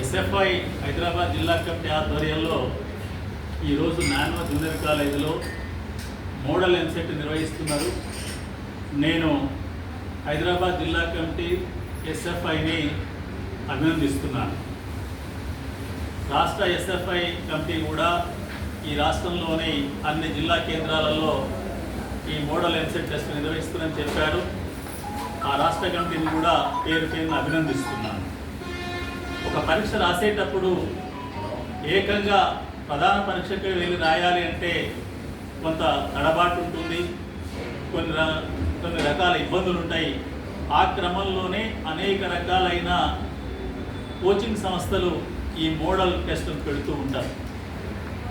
SFI Hyderabad జిల్లా committee ఆధ్వర్యంలో ఈరోజు నానో జూనియర్ కాలేజీలో మోడల్ ఎంసెట్ నిర్వహిస్తున్నారు. నేను హైదరాబాద్ జిల్లా కమిటీ ఎస్ఎఫ్ఐని అభినందిస్తున్నాను. రాష్ట్ర ఎస్ఎఫ్ఐ కమిటీ కూడా ఈ రాష్ట్రంలోని అన్ని జిల్లా కేంద్రాలలో ఈ మోడల్ ఎంసెట్ టెస్ట్ నిర్వహిస్తుందని చెప్పారు. ఆ రాష్ట్ర కమిటీని కూడా పేరు పేరును అభినందిస్తున్నాను. ఒక పరీక్ష రాసేటప్పుడు ఏకంగా ప్రధాన పరీక్షకు వెళ్ళి రాయాలి అంటే కొంత తడబాటు ఉంటుంది. కొన్ని కొన్ని రకాల ఇబ్బందులు ఉంటాయి. ఆ క్రమంలోనే అనేక రకాలైన కోచింగ్ సంస్థలు ఈ మోడల్ టెస్టులు పెడుతూ ఉంటారు.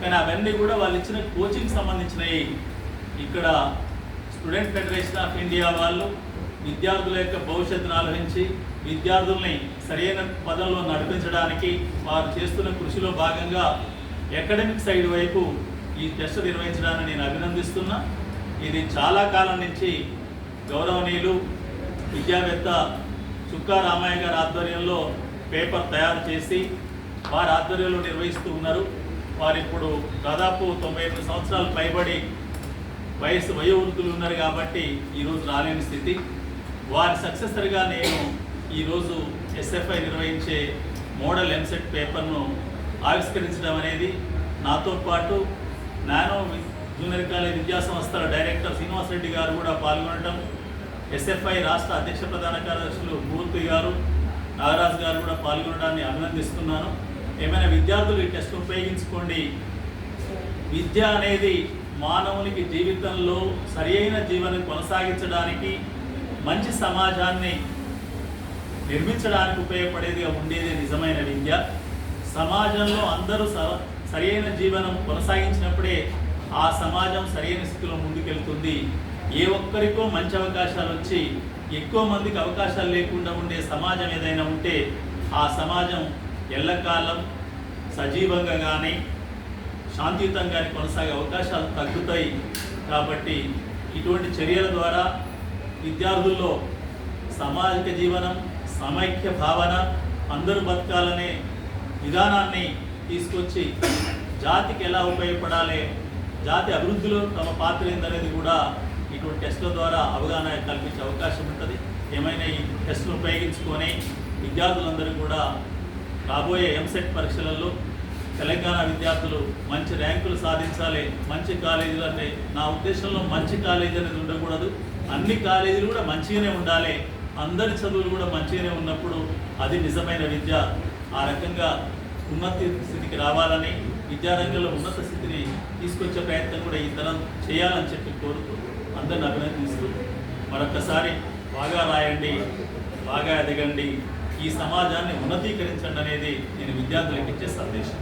కానీ అవన్నీ కూడా వాళ్ళు ఇచ్చిన కోచింగ్ సంబంధించినవి. ఇక్కడ స్టూడెంట్ ఫెడరేషన్ ఆఫ్ ఇండియా వాళ్ళు విద్యార్థుల యొక్క భవిష్యత్తును ఆలోచించి విద్యార్థుల్ని సరైన పదంలో నడిపించడానికి వారు చేస్తున్న కృషిలో భాగంగా అకాడమిక్ సైడ్ వైపు ఈ టెస్ట్ నిర్వహించడాన్ని నేను అభినందిస్తున్నా. ఇది చాలా కాలం నుంచి గౌరవనీయులు విద్యావేత్త చుక్కా రామయ్య గారి ఆధ్వర్యంలో పేపర్ తయారు చేసి వారి ఆధ్వర్యంలో నిర్వహిస్తూ ఉన్నారు. వారు ఇప్పుడు దాదాపు తొంభై ఎనిమిది సంవత్సరాలు పైబడి వయసు వయోవృద్ధులు ఉన్నారు కాబట్టి ఈరోజు రాలేని స్థితి. వారి సక్సెసర్గా నేను ఈరోజు ఎస్ఎఫ్ఐ నిర్వహించే మోడల్ ఎంసెట్ పేపర్ను ఆవిష్కరించడం అనేది నాతో పాటు నానో జూనియర్ కాలేజ్ విద్యా సంస్థల డైరెక్టర్ శ్రీనివాస్ రెడ్డి గారు కూడా పాల్గొనడం ఎస్ఎఫ్ఐ రాష్ట్ర అధ్యక్ష ప్రధాన కార్యదర్శులు మూర్తి గారు నాగరాజు గారు కూడా పాల్గొనడాన్ని అభినందిస్తున్నాను. ఏమైనా విద్యార్థులు ఈ టెస్ట్ ఉపయోగించుకోండి. విద్య అనేది మానవునికి జీవితంలో సరియైన జీవనం కొనసాగించడానికి మంచి సమాజాన్ని నిర్మించడానికి ఉపయోగపడేదిగా ఉండేది నిజమైన విద్య. సమాజంలో అందరూ స- సరియైన జీవనం కొనసాగించినప్పుడే ఆ సమాజం సరైన స్థితిలో ముందుకెళ్తుంది. ఏ ఒక్కరికో మంచి అవకాశాలు వచ్చి ఎక్కువ మందికి అవకాశాలు లేకుండా ఉండే సమాజం ఏదైనా ఉంటే ఆ సమాజం ఎల్లకాలం సజీవంగా కానీ శాంతియుతంగా కొనసాగే అవకాశాలు తగ్గుతాయి. కాబట్టి ఇటువంటి చర్యల ద్వారా విద్యార్థుల్లో సామాజిక జీవనం సమైక్య భావన అందరూ బతకాలనే విధానాన్ని తీసుకొచ్చి జాతికి ఎలా ఉపయోగపడాలి జాతి అభివృద్ధిలో తమ పాత్ర ఏందనేది కూడా ఇటువంటి టెస్టుల ద్వారా అవగాహన కల్పించే అవకాశం ఉంటుంది. ఏమైనా ఈ టెస్టులు ఉపయోగించుకొని విద్యార్థులందరూ కూడా రాబోయే ఎంసెట్ పరీక్షలలో తెలంగాణ విద్యార్థులు మంచి ర్యాంకులు సాధించాలి మంచి కాలేజీలు అంటే నా ఉద్దేశంలో మంచి కాలేజీ అనేది ఉండకూడదు. అన్ని కాలేజీలు కూడా మంచిగానే ఉండాలి. అందరి చదువులు కూడా మంచిగానే ఉన్నప్పుడు అది నిజమైన విద్య. ఆ రకంగా ఉన్నత స్థితికి రావాలని విద్యారంగంలో ఉన్నత స్థితిని తీసుకొచ్చే ప్రయత్నం కూడా ఈ తరం చేయాలని చెప్పి కోరుతూ అందరిని అభినందిస్తూ మరొకసారి బాగా రాయండి బాగా ఎదగండి. ఈ సమాజాన్ని ఉన్నతీకరించండి అనేది నేను విద్యార్థులకు ఇచ్చే సందేశం.